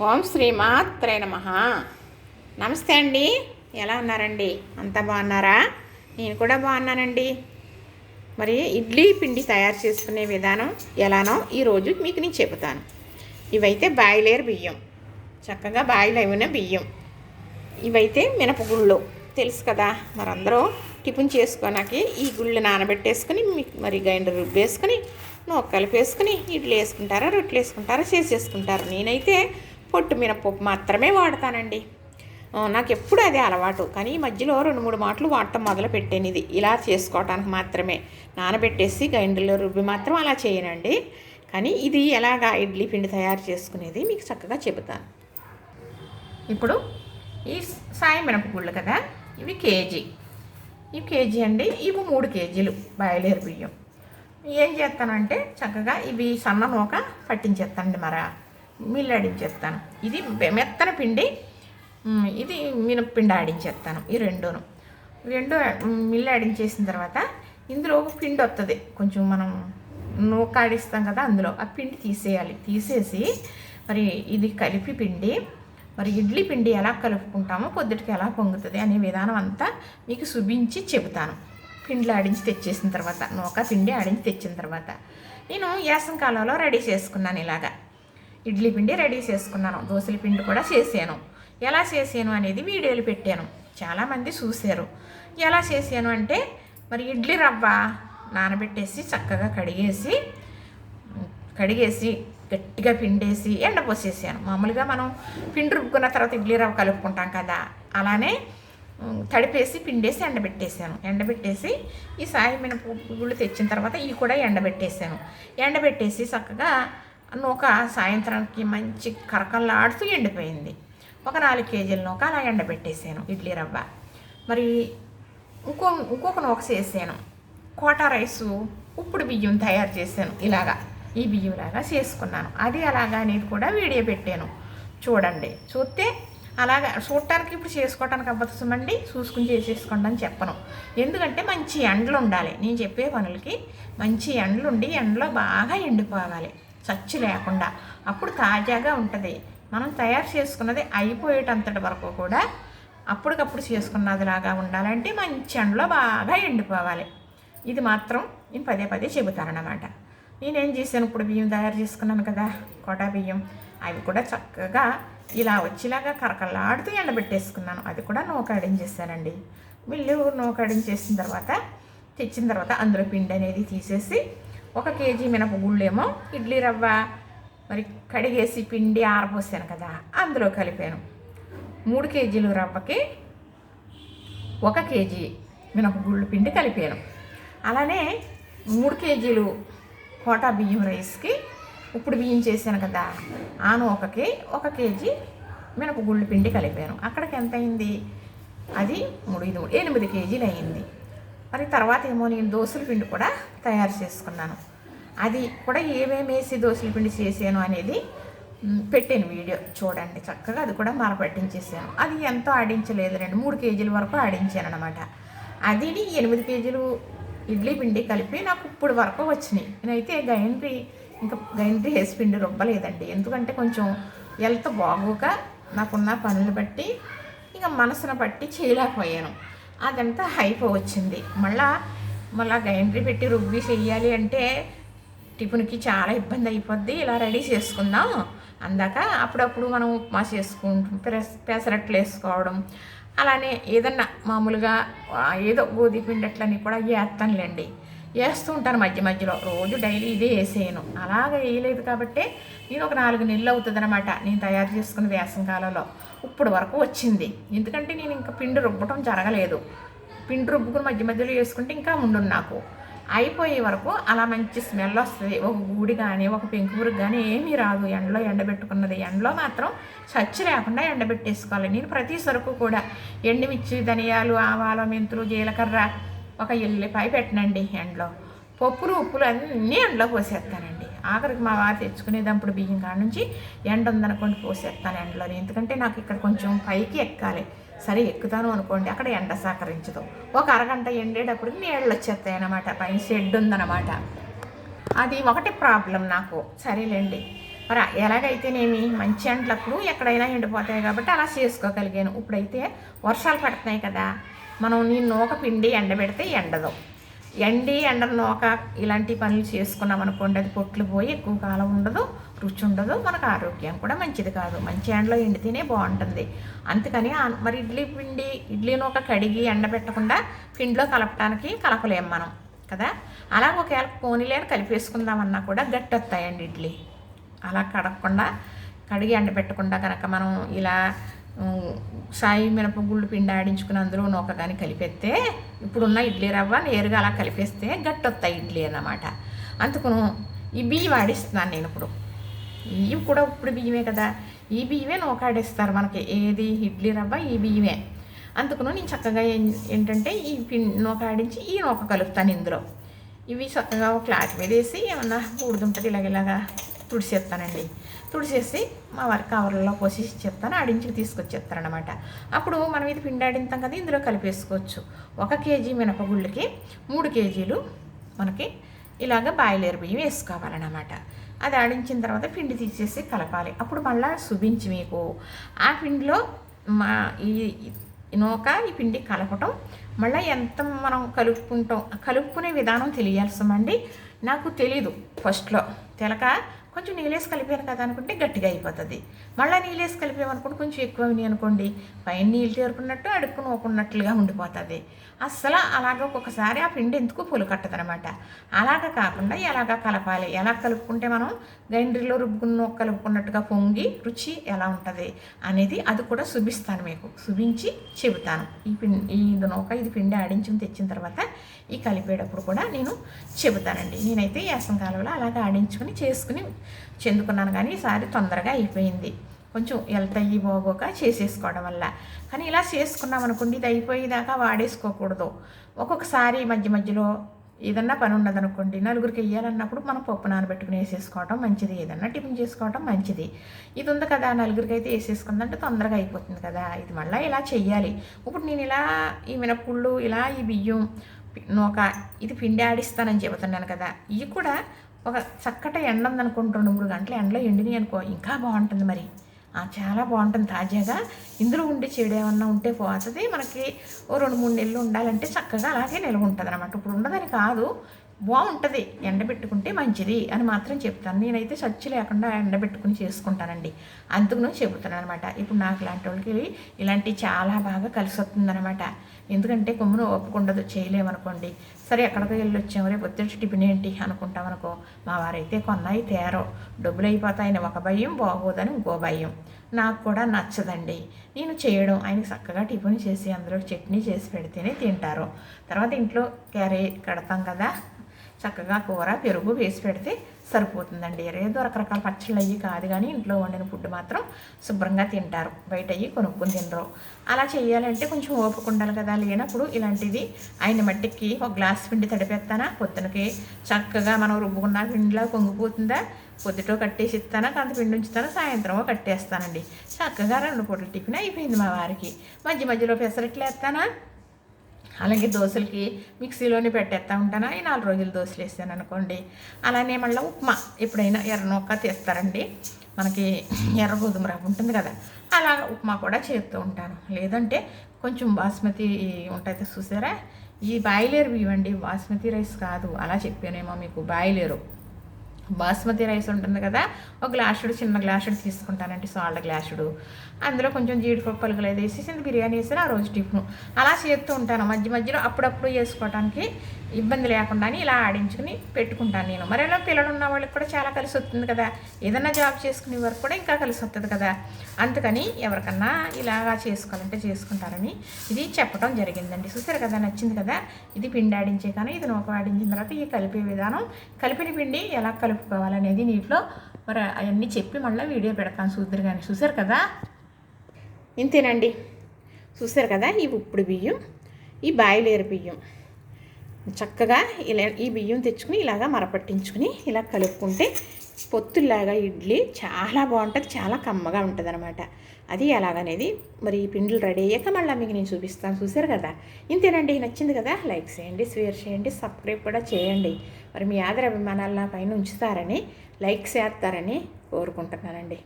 ఓం శ్రీమాత్రే నమ. నమస్తే అండి. ఎలా ఉన్నారండి? అంతా బాగున్నారా? నేను కూడా బాగున్నానండి. మరి ఇడ్లీ పిండి తయారు చేసుకునే విధానం ఎలానో ఈరోజు మీకు నేను చెబుతాను. ఇవైతే బాయిలేరు బియ్యం. చక్కగా బాయిల్ అయిన బియ్యం. ఇవైతే మినపగుళ్ళు. తెలుసు కదా? మరందరూ టిఫిన్ చేసుకోనాకి ఈ గుళ్ళు నానబెట్టేసుకుని మరి గ్రైండర్ రుబ్బేసుకుని నూక కలిపేసుకుని ఇడ్లీ వేసుకుంటారా రొట్టెలు వేసుకుంటారా చేసేసుకుంటారు. నేనైతే పొట్టు మినపప్పు మాత్రమే వాడతానండి. నాకు ఎప్పుడు అదే అలవాటు. కానీ ఈ మధ్యలో రెండు మూడు మాటలు వాడటం మొదలు పెట్టాను ఇది ఇలా చేసుకోవటానికి మాత్రమే. నానబెట్టేసి గ్రైండర్లో రుబ్బి మాత్రం అలా చేయనండి. కానీ ఇది ఎలాగా ఇడ్లీ పిండి తయారు చేసుకునేది మీకు చక్కగా చెబుతాను. ఇప్పుడు ఈ సాయి మినపగుళ్ళు కదా ఇవి కేజీ. ఇవి కేజీ అండి ఇవి మూడు కేజీలు బయలేరు బియ్యం. ఏం చేస్తానంటే చక్కగా ఇవి సన్న నూక పట్టించేస్తానండి మరా. మిల్లు ఆడించేస్తాను. ఇది మెత్తన పిండి. ఇది మినప్పిండి ఆడించేస్తాను. ఈ రెండును. రెండు మిల్లు ఆడించేసిన తర్వాత ఇందులో ఒక పిండి వస్తుంది కొంచెం మనం నూక ఆడిస్తాం కదా అందులో. ఆ పిండి తీసేయాలి. తీసేసి మరి ఇది కలిపి పిండి మరి ఇడ్లీ పిండి ఎలా కలుపుకుంటామో పొద్దుటికి ఎలా పొంగుతుంది అనే విధానం అంతా మీకు చూపించి చెబుతాను. పిండిలో ఆడించి తెచ్చేసిన తర్వాత నూక పిండి ఆడించి తెచ్చిన తర్వాత. నేను యాసం కాలంలో రెడీ చేసుకున్నాను ఇలాగా. ఇడ్లీ పిండి రెడీ చేసుకున్నాను. దోశల పిండి కూడా చేశాను. ఎలా చేశాను అనేది వీడియోలు పెట్టాను. చాలామంది చూశారు. ఎలా చేశాను అంటే మరి ఇడ్లీ రవ్వ నానబెట్టేసి చక్కగా కడిగేసి కడిగేసి గట్టిగా పిండేసి ఎండపోసేసాను మామూలుగా మనం పిండి రుబ్బుకున్న తర్వాత ఇడ్లీ రవ్వ కలుపుకుంటాం కదా అలానే తడిపేసి పిండేసి ఎండబెట్టేసాను ఎండబెట్టేసి ఈ సాయి మినపగుళ్ళు తెచ్చిన తర్వాత ఇవి కూడా ఎండబెట్టేసాను ఎండబెట్టేసి చక్కగా నూక సాయంత్రానికి మంచి కరకల్లాడుతూ ఎండిపోయింది. ఒక నాలుగు కేజీల నూక అలా ఎండబెట్టేసాను ఇడ్లీ రవ్వ. మరి ఇంకో ఇంకొక నూక చేసాను. కోటా రైసు ఉప్పుడు బియ్యం తయారు చేశాను ఇలాగా. ఈ బియ్యం లాగా చేసుకున్నాను. అది అలాగా అనేది కూడా వీడియో పెట్టాను. చూడండి. చూస్తే అలాగా చూడటానికి ఇప్పుడు చేసుకోవటానికి అవ్వతుందండి చూసుకుని చేసేసుకోండి అని చెప్పను. ఎందుకంటే మంచి ఎండలు ఉండాలి నేను చెప్పే పనులకి మంచి ఎండలు ఉండి ఎండలో బాగా ఎండిపోవాలి. చచ్చి లేకుండా. అప్పుడు తాజాగా ఉంటుంది. మనం తయారు చేసుకున్నది అయిపోయేటంతటి వరకు కూడా అప్పటికప్పుడు చేసుకున్నదిలాగా ఉండాలంటే మంచి ఎండలో బాగా ఎండిపోవాలి. ఇది మాత్రం నేను పదే పదే చెబుతానన్నమాట. నేనేం చేశాను? ఇప్పుడు బియ్యం తయారు చేసుకున్నాను కదా కోటా బియ్యం. అవి కూడా చక్కగా ఇలా వచ్చేలాగా కరకలాడుతూ ఎండబెట్టేసుకున్నాను. అది కూడా నూకాడించేసానండి మిల్లు నూకాడించేసిన తర్వాత తెచ్చిన తర్వాత అందులో పిండి అనేది తీసేసి ఒక కేజీ మినపగుళ్ళేమో ఇడ్లీ రవ్వ మరి కడిగేసి పిండి ఆరబోసాను కదా అందులో కలిపాను. మూడు కేజీలు రవ్వకి ఒక కేజీ మినపగుళ్ళు పిండి కలిపాను. అలానే మూడు కేజీలు కోటా బియ్యం రైస్కి ఇప్పుడు బియ్యం చేశాను కదా ఆ నూకకి ఒక కేజీ మినపగుళ్ళు పిండి కలిపాను. అక్కడికి ఎంత అయింది అది మూడు ఇది ఎనిమిది కేజీలు అయింది మరి తర్వాత ఏమో నేను దోశల పిండి కూడా తయారు చేసుకున్నాను. అది కూడా ఏమేమి వేసి దోశల పిండి చేసాను అనేది పెట్టాను వీడియో. చూడండి చక్కగా అది కూడా మర పట్టించేసాను. అది ఎంతో ఆడించలేదు రెండు మూడు కేజీల వరకు ఆడించాను అనమాట అది ఎనిమిది కేజీలు ఇడ్లీ పిండి కలిపి నాకు ఇప్పుడు వరకు వచ్చినాయి. నేనైతే గైండ్రీ ఇంకా గైండ్రీ వేసి పిండి రుబ్బలేదండి. ఎందుకంటే కొంచెం హెల్త్ బాగోక నాకున్న పనులు బట్టి ఇంకా మనసును బట్టి చేయలేకపోయాను. అదంతా హైపో వచ్చింది మళ్ళా మళ్ళా గ్రైండర్ పెట్టి రుబ్బి చెయ్యాలి అంటే టిఫిన్కి చాలా ఇబ్బంది అయిపోద్ది. ఇలా రెడీ చేసుకుందాం. అందాక అప్పుడప్పుడు మనం ఉప్మా చేసుకుంటాం పెరస్ పెసరట్లు వేసుకోవడం. అలానే ఏదన్నా మామూలుగా ఏదో గోధి పిండి అట్లని కూడా వేస్తానులేండి. వేస్తూ ఉంటాను మధ్య మధ్యలో. రోజు డైలీ ఇదే వేసేయను. అలాగ వేయలేదు కాబట్టి నేను ఒక నాలుగు నెలలు అవుతుంది అనమాట నేను తయారు చేసుకున్న వేసం కాలంలో. ఇప్పుడు వరకు వచ్చింది. ఎందుకంటే నేను ఇంకా పిండి రుబ్బటం జరగలేదు. పిండి రుబ్బుకుని మధ్య మధ్యలో వేసుకుంటే ఇంకా ఉండును నాకు. అయిపోయే వరకు అలా మంచి స్మెల్ వస్తుంది. ఒక గూడి కానీ ఒక పెంకుపురికి కానీ ఏమీ రాదు. ఎండలో ఎండబెట్టుకున్నది. ఎండలో మాత్రం చచ్చి లేకుండా ఎండబెట్టేసుకోవాలి. నేను ప్రతి సరుకు కూడా ఎండుమిర్చి ధనియాలు ఆవాల మెంతులు జీలకర్ర ఒక ఎల్లిపాయ పెట్టనండి ఎండలో. పప్పులు ఉప్పులు అన్నీ ఎండలో పోసేస్తానండి. ఆఖరికి మా వారు తెచ్చుకునేటప్పుడు బియ్యం కాడ నుంచి ఎండ ఉందనుకోండి పోసేస్తాను ఎండలో. ఎందుకంటే నాకు ఇక్కడ కొంచెం పైకి ఎక్కాలి. సరే ఎక్కుతాను అనుకోండి అక్కడ ఎండ సహకరించదు. ఒక అరగంట ఎండేటప్పటికి నీళ్ళు వచ్చేస్తాయి అన్నమాట. పైన షెడ్ ఉందన్నమాట. అది ఒకటి ప్రాబ్లం నాకు. సరేలేండి. మరి ఎలాగైతేనేమి మంచి అంట్లప్పుడు ఎక్కడైనా ఎండిపోతాయి కాబట్టి అలా చేసుకోగలిగాను. ఇప్పుడైతే వర్షాలు పడుతున్నాయి కదా. మనం నీ నూక పిండి ఎండబెడితే ఎండదు. ఎండి ఎండ నూక ఇలాంటి పనులు చేసుకున్నాం అనుకోండి అది పొట్లు పోయి ఎక్కువ కాలం ఉండదు రుచి ఉండదు మనకు ఆరోగ్యం కూడా మంచిది కాదు. మంచి ఎండలో ఎండితేనే బాగుంటుంది. అందుకని మరి ఇడ్లీ పిండి ఇడ్లీ నూక కడిగి ఎండబెట్టకుండా పిండిలో కలపడానికి కలపలేం మనం కదా? అలా ఒకవేళ పోనీలేని కలిపేసుకుందామన్నా కూడా గట్టి వస్తాయండి ఇడ్లీ. అలా కడగకుండా కడిగి ఎండబెట్టకుండా కనుక మనం ఇలా సాయి మినపగుళ్ళు పిండి ఆడించుకుని అందులో నూకగాని కలిపేస్తే ఇప్పుడున్న ఇడ్లీ రవ్వ నేరుగా అలా కలిపేస్తే గట్టి వస్తాయి ఇడ్లీ అన్నమాట. అందుకును ఈ బియ్యం ఆడిస్తున్నాను నేను ఇప్పుడు. ఇవి కూడా ఇప్పుడు బియ్యమే కదా. ఈ బియ్యమే నూకాడిస్తారు మనకి. ఏది? ఇడ్లీ రవ్వ ఈ బియ్యమే. అందుకును నేను చక్కగా ఏం- ఏంటంటే ఈ పిన్ నూకాడించి ఈ నూక కలుపుతాను ఇందులో. ఇవి చక్కగా ఒక క్లాత్ మీద వేసి ఏమన్నా ఊడుతుంటుంది ఇలాగ ఇలాగా తుడిసేస్తానండి. తుడిచేసి మా వారి కవర్లో పోసి చెప్తాను. ఆడించి తీసుకొచ్చేస్తారనమాట అప్పుడు మనం ఇది పిండాడింతాం కదా ఇందులో కలిపేసుకోవచ్చు. ఒక కేజీ మినపగుళ్ళకి మూడు కేజీలు మనకి ఇలాగ బాయిలేరు బియ్యం వేసుకోవాలన్నమాట. అది ఆడించిన తర్వాత పిండి తీసేసి కలపాలి. అప్పుడు మళ్ళీ శుభించి మీకు ఆ పిండిలో మా ఈ ఈ నూక ఈ పిండి కలపటం మళ్ళీ ఎంత మనం కలుపుకుంటాం కలుపుకునే విధానం తెలియాల్సమండి నాకు తెలీదు ఫస్ట్లో. తెలక కొంచెం నీళ్ళేసి కలిపాను కదా అనుకుంటే గట్టిగా అయిపోతుంది. మళ్ళీ నీళ్ళేసి కలిపామనుకోండి కొంచెం ఎక్కువ అయినాయి అనుకోండి. పైన నీళ్ళు చేరుకున్నట్టు అడుక్కు నోకున్నట్లుగా ఉండిపోతుంది. అస్సలు అలాగ ఒక్కొక్కసారి ఆ పిండి ఎందుకు పులు కట్టదనమాట? అలాగ కాకుండా ఎలాగ కలపాలి? ఎలా కలుపుకుంటే మనం గ్రైండర్లో రుబ్బుకున్న కలుపుకున్నట్టుగా పొంగి రుచి ఎలా ఉంటుంది అనేది అది కూడా చూపిస్తాను మీకు. చూపించి చెబుతాను. ఈ పిండి ఈ నూక ఇది పిండి ఆడించుకుని తెచ్చిన తర్వాత ఈ కలిపేటప్పుడు కూడా నేను చెబుతానండి. నేనైతే యాసం కాలంలో అలాగ ఆడించుకుని చేసుకుని చెందుకున్నాను కానీ ఈసారి తొందరగా అయిపోయింది. కొంచెం వెళ్తాయి బాగోక చేసేసుకోవడం వల్ల. కానీ ఇలా చేసుకున్నాం అనుకోండి ఇది అయిపోయేదాకా వాడేసుకోకూడదు. ఒక్కొక్కసారి మధ్య మధ్యలో ఏదన్నా పని ఉన్నదనుకోండి నలుగురికి వేయాలన్నప్పుడు మనం పప్పు నానబెట్టుకుని వేసేసుకోవటం మంచిది. ఏదన్నా టిఫిన్ చేసుకోవటం మంచిది. ఇది ఉంది కదా నలుగురికి అయితే వేసేసుకుందంటే తొందరగా అయిపోతుంది కదా. ఇది మళ్ళీ ఇలా చెయ్యాలి. ఇప్పుడు నేను ఇలా ఈ మినప్పుళ్ళు ఇలా ఈ బియ్యం నూక ఇది పిండి ఆడిస్తానని చెబుతున్నాను కదా. ఇవి కూడా ఒక చక్కట ఎండ ఉందనుకుంటూ రెండు మూడు గంటల ఎండలో ఎండినాయి అనుకో ఇంకా బాగుంటుంది మరి. చాలా బాగుంటుంది తాజాగా. ఇందులో ఉండి చెడు ఏమన్నా ఉంటే పోతుంది మనకి ఓ రెండు మూడు నెలలు ఉండాలంటే చక్కగా అలాగే నిల్వ ఉంటుంది అనమాట ఇప్పుడు ఉండదని కాదు బాగుంటుంది. ఎండబెట్టుకుంటే మంచిది అని మాత్రం చెప్తాను. నేనైతే సచ్చి లేకుండా ఎండబెట్టుకుని చేసుకుంటానండి. అందుకు చెబుతాను అనమాట ఇప్పుడు నాకు ఇలాంటి వాళ్ళకి ఇలాంటివి చాలా బాగా కలిసి వస్తుందన్నమాట ఎందుకంటే కొమ్మును ఒప్పుకుండదు చేయలేమనుకోండి. సరే ఎక్కడికి వెళ్ళి వచ్చాము రేపు వచ్చేసి టిఫిన్ ఏంటి అనుకుంటాం అనుకో మా వారైతే కొన్నాయి తేరో. డబ్బులు అయిపోతాయని ఒక భయం బాగోదని ఇంకో భయం. నాకు కూడా నచ్చదండి. నేను చేయడం ఆయనకి చక్కగా టిఫిన్ చేసి అందులో చట్నీ చేసి పెడితేనే తింటారు. తర్వాత ఇంట్లో క్యారీ కడతాం కదా. చక్కగా కూర పెరుగు వేసి పెడితే సరిపోతుందండి. ఏదో రకరకాల పచ్చళ్ళు అయ్యి కాదు కానీ ఇంట్లో వండిన ఫుడ్ మాత్రం శుభ్రంగా తింటారు. బయట అయ్యి కొనుక్కొని తినరు. అలా చేయాలంటే కొంచెం ఓపిక ఉండాలి కదా. లేనప్పుడు ఇలాంటిది ఆయన మట్టికి ఒక గ్లాస్ పిండి తడిపేస్తానా? పొద్దునకి చక్కగా మనం రుబ్బుకున్న పిండిలా పొంగిపోతుందా? పొద్దుటో కట్టేసి ఇస్తానా కంత పిండి ఉంచుతాను? సాయంత్రమో కట్టేస్తానండి. చక్కగా రెండు పూటల టిఫిన్ అయిపోయింది మా వారికి. మధ్య మధ్యలో పెసరట్లు వేస్తానా అలాగే దోశలకి మిక్సీలోనే పెట్టేస్తా ఉంటాను. ఈ నాలుగు రోజులు దోశలు వేస్తాను అనుకోండి. అలానే మళ్ళీ ఉప్మా ఎప్పుడైనా ఎర్ర నొక్క తీస్తారండి. మనకి ఎర్ర గోధుమ రవ్వ ఉంటుంది కదా అలా ఉప్మా కూడా చేస్తూ ఉంటాను. లేదంటే కొంచెం బాస్మతి ఉంటుంది చూసారా? ఈ బాయిలేరు ఇవ్వండి బాస్మతి రైస్ కాదు. అలా చెప్పానేమో మీకు. బాయిలేరు. బాస్మతి రైస్ ఉంటుంది కదా ఒక గ్లాసుడు చిన్న గ్లాసుడు తీసుకుంటానండి సాల్ట్ గ్లాసుడు అందులో కొంచెం జీడిపప్పు పలుకులు వేసేసి బిర్యానీ వేసి ఆ రోజు టిఫిన్. అలా చేస్తూ ఉంటాను. మధ్య మధ్యలో అప్పుడప్పుడు చేసుకోవటానికి ఇబ్బంది లేకుండా ఇలా ఆడించుకుని పెట్టుకుంటాను నేను. మరి అలా పిల్లలు ఉన్న వాళ్ళకి కూడా చాలా కలిసి వస్తుంది కదా. ఏదైనా జాబ్ చేసుకునే వరకు కూడా ఇంకా కలిసి వస్తుంది కదా. అందుకని ఎవరికన్నా ఇలాగా చేసుకోవాలంటే చేసుకుంటారని ఇది చెప్పడం జరిగిందండి. చూసారు కదా నచ్చింది కదా. ఇది పిండి ఆడించే కానీ ఇది నూక ఆడించిన తర్వాత ఈ కలిపే విధానం కలిపిన పిండి ఎలా కలుపుకోవాలనేది నీటిలో మరి అవన్నీ చెప్పి మళ్ళీ వీడియో పెడతాను చూద్దరు కానీ చూసారు కదా? ఇంతేనండి. చూసారు కదా ఈ ఉప్పుడు బియ్యం ఈ బాయిలేరు బియ్యం. చక్కగా ఇలా ఈ బియ్యం తెచ్చుకుని ఇలాగా మరపట్టించుకుని ఇలా కలుపుకుంటే పొత్తులాగా ఇడ్లీ చాలా బాగుంటుంది చాలా కమ్మగా ఉంటుంది అనమాట అది ఎలాగనేది మరి ఈ పిండిలు రెడీ అయ్యాక మళ్ళీ మీకు నేను చూపిస్తాను. చూసారు కదా? ఇంతేనండి. నచ్చింది కదా? లైక్ చేయండి షేర్ చేయండి సబ్స్క్రైబ్ కూడా చేయండి. మరి మీ ఆదర అభిమానాలు నా పైన ఉంచుతారని లైక్ చేస్తారని కోరుకుంటున్నానండి.